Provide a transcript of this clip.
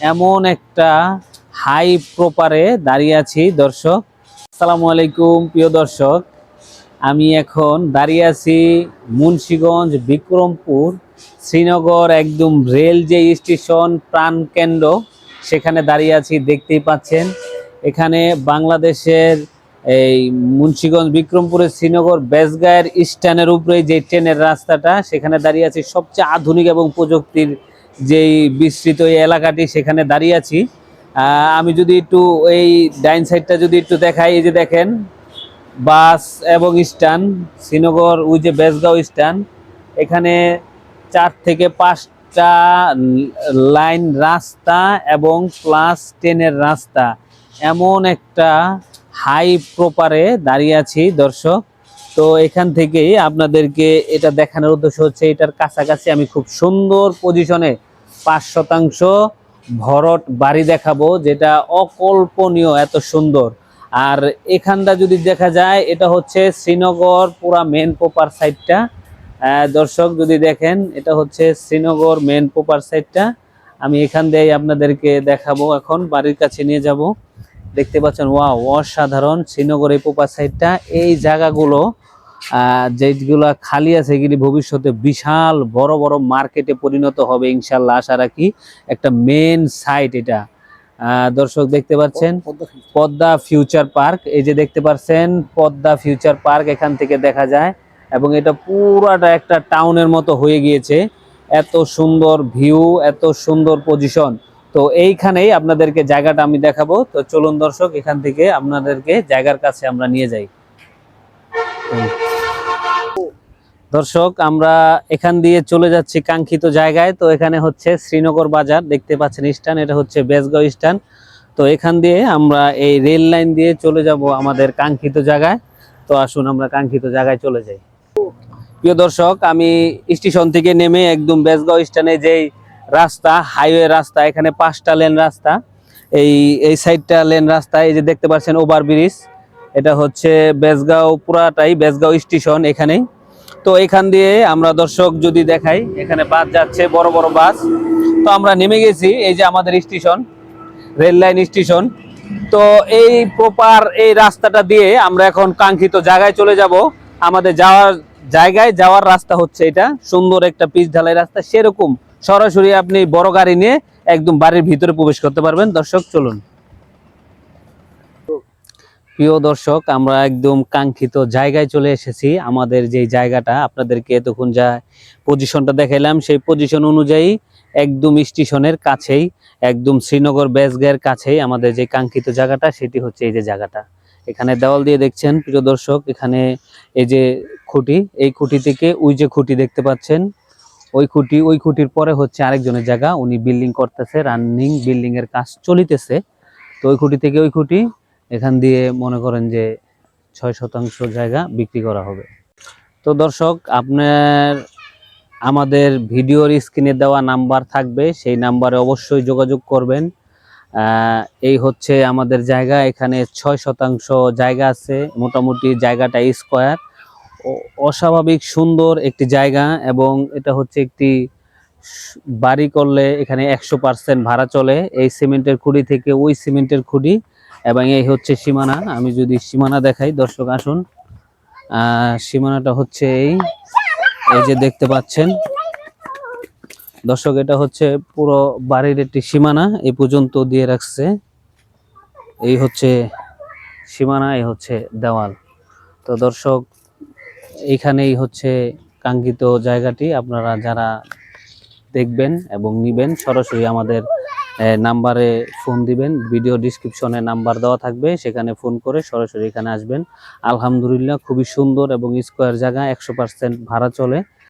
এমন একটা হাই প্রপারে দাঁড়িয়ে আছি, দর্শক। আসসালামু আলাইকুম, প্রিয় দর্শক। আমি এখন দাঁড়িয়ে আছি মুন্সীগঞ্জ বিক্রমপুর, শ্রীনগর একদম রেল যে স্টেশন প্রাণকেন্দ্র সেখানে দাঁড়িয়ে আছি, দেখতেই পাচ্ছেন। এখানে বাংলাদেশের এই মুন্সিগঞ্জ বিক্রমপুরের শ্রীনগর বেসগায়ের স্ট্যান্ডের উপরে যে ট্রেনের রাস্তাটা, সেখানে দাঁড়িয়ে আছি সবচেয়ে আধুনিক এবং প্রযুক্তির যেই বিস্তৃত এই এলাকাটি সেখানে দাঁড়িয়ে আছি। আমি যদি একটু এই ডাইন সাইডটা যদি একটু দেখাই, এই যে দেখেন, বাস এবং স্ট্যান্ড, শ্রীনগর ওই যে বেসগাঁও স্ট্যান্ড, এখানে চার থেকে পাঁচটা লাইন রাস্তা এবং প্লাস ট্রেনের রাস্তা। এমন একটা হাই প্রপারে দাঁড়িয়ে আছি, দর্শক। তো এখান থেকেই আপনাদেরকে এটা দেখানোর উদ্দেশ্য হচ্ছে, এটার কাছাকাছি আমি খুব সুন্দর পজিশনে পাঁচ শতাংশ ভরট বাড়ি দেখাবো, যেটা অকল্পনীয়, এত সুন্দর। আর এখানটা যদি দেখা যায়, এটা হচ্ছে শ্রীনগর, পুরা মেন পোপার সাইডটা দর্শক যদি দেখেন, এটা হচ্ছে শ্রীনগর মেন পোপার সাইডটা আমি এখান দিয়ে আপনাদেরকে দেখাবো এখন, বাড়ির কাছে নিয়ে যাব। দেখতে পাচ্ছেন ওয়াও অসাধারণ শ্রীনগর এই পোপার সাইডটা এই জায়গাগুলো যেগুলা খালি আছে এগুলি ভবিষ্যতে বিশাল বড় বড় মার্কেটে পরিণত হবে ইনশাল্লাহ। আশা রাখি একটা মেন সাইট এটা। দর্শক দেখতে পাচ্ছেন? পদ্মা ফিউচার পার্ক এই যে দেখতে পাচ্ছেন পদ্মা ফিউচার পার্ক এখান থেকে দেখা যায় এবং এটা পুরাটা একটা টাউনের মতো হয়ে গিয়েছে। এত সুন্দর ভিউ এত সুন্দর পজিশন তো এইখানেই আপনাদেরকে জায়গাটা আমি দেখাবো। তো চলুন দর্শক এখান থেকে আপনাদেরকে জায়গার কাছে আমরা নিয়ে যাই। দর্শক, আমরা এখান দিয়ে চলে যাচ্ছি কাঙ্ক্ষিত জায়গায়। তো এখানে হচ্ছে শ্রীনগর বাজার, দেখতে পাচ্ছেন স্ট্যান্ড, এটা হচ্ছে বেসগাঁও স্ট্যান্ড। তো এখান দিয়ে আমরা এই রেল লাইন দিয়ে চলে যাব আমাদের কাঙ্ক্ষিত জায়গায়। তো আসুন আমরা কাঙ্ক্ষিত জায়গায় চলে যাই। প্রিয় দর্শক, আমি স্টেশন থেকে নেমে একদম বেসগাঁও স্ট্যান্ডে যেই রাস্তা, হাইওয়ে রাস্তা, এখানে পাঁচটা লেন রাস্তা। এই এই সাইডটা লেন রাস্তা, এই যে দেখতে পাচ্ছেন ওভার ব্রিজ এটা হচ্ছে বেসগাঁও, পুরাটাই বেসগাঁও স্টেশন এখানেই। তো এখান দিয়ে আমরা দর্শক যদি দেখাই, এখানে বাস যাচ্ছে, বড় বড় বাস। তো আমরা নেমে গেছি, এই যে আমাদের স্টেশন, রেল লাইন স্টেশন। তো এই প্রপার এই রাস্তাটা দিয়ে আমরা এখন কাঙ্ক্ষিত জায়গায় চলে যাব। আমাদের যাওয়ার জায়গায় যাওয়ার রাস্তা হচ্ছে এটা। সুন্দর একটা পিচ ঢালাই রাস্তা, সেরকম সরাসরি আপনি বড় গাড়ি নিয়ে একদম বাড়ির ভিতরে প্রবেশ করতে পারবেন। দর্শক, চলুন। প্রিয় দর্শক, আমরা একদম কাঙ্ক্ষিত জায়গায় চলে এসেছি। আমাদের যে জায়গাটা, আপনাদেরকে এতক্ষণ যা পজিশনটা দেখাইলাম, সেই পজিশন অনুযায়ী একদম স্টেশনের কাছেই, একদম শ্রীনগর বেসগের কাছেই আমাদের যে কাঙ্ক্ষিত জায়গাটা, সেটি হচ্ছে এই যে জায়গাটা। এখানে দেওয়াল দিয়ে দেখছেন, প্রিয় দর্শক, এখানে এই যে খুঁটি, এই খুঁটি থেকে ওই যে খুঁটি দেখতে পাচ্ছেন, ওই খুঁটি, ওই খুঁটির পরে হচ্ছে আরেকজনের জায়গা। উনি বিল্ডিং করতেছে রানিং বিল্ডিং এর কাজ চলিতেছে। তো ওই খুঁটি থেকে ওই খুঁটি এখান দিয়ে মনে করেন যে ছয় শতাংশ জায়গা বিক্রি করা হবে। তো দর্শক, আপনার আমাদের ভিডিওর স্ক্রিনে দেওয়া নাম্বার থাকবে, সেই নাম্বারে অবশ্যই যোগাযোগ করবেন। এই হচ্ছে আমাদের জায়গা, এখানে ছয় শতাংশ জায়গা আছে, মোটামুটি জায়গাটা স্কোয়ার। অস্বাভাবিক সুন্দর একটি জায়গা এবং এটা হচ্ছে একটি বাড়ি করলে এখানে একশো পার্সেন্ট ভাড়া চলে। এই সিমেন্টের খুঁড়ি থেকে ওই সিমেন্টের খুঁড়ি এবং এই হচ্ছে সীমানা। আমি যদি সীমানা দেখাই, দর্শক আসুন। সীমানাটা হচ্ছে এই। এই যে দেখতে পাচ্ছেন। দর্শক, এটা হচ্ছে পুরো বাড়ির একটি সীমানা। এই পর্যন্ত দিয়ে রাখছে। এই হচ্ছে সীমানা এই হচ্ছে দেওয়াল। তো দর্শক, এইখানেই হচ্ছে কাঙ্ক্ষিত জায়গাটি। আপনারা যারা দেখবেন এবং নিবেন, সরাসরি আমাদের নাম্বারে ফোন দিবেন। ভিডিও ডিসক্রিপশনে নাম্বার দেওয়া থাকবে, সেখানে ফোন করে সরাসরি এখানে আসবেন। আলহামদুলিল্লাহ, খুবই সুন্দর এবং স্কোয়ার জায়গা, একশো ভাড়া চলে।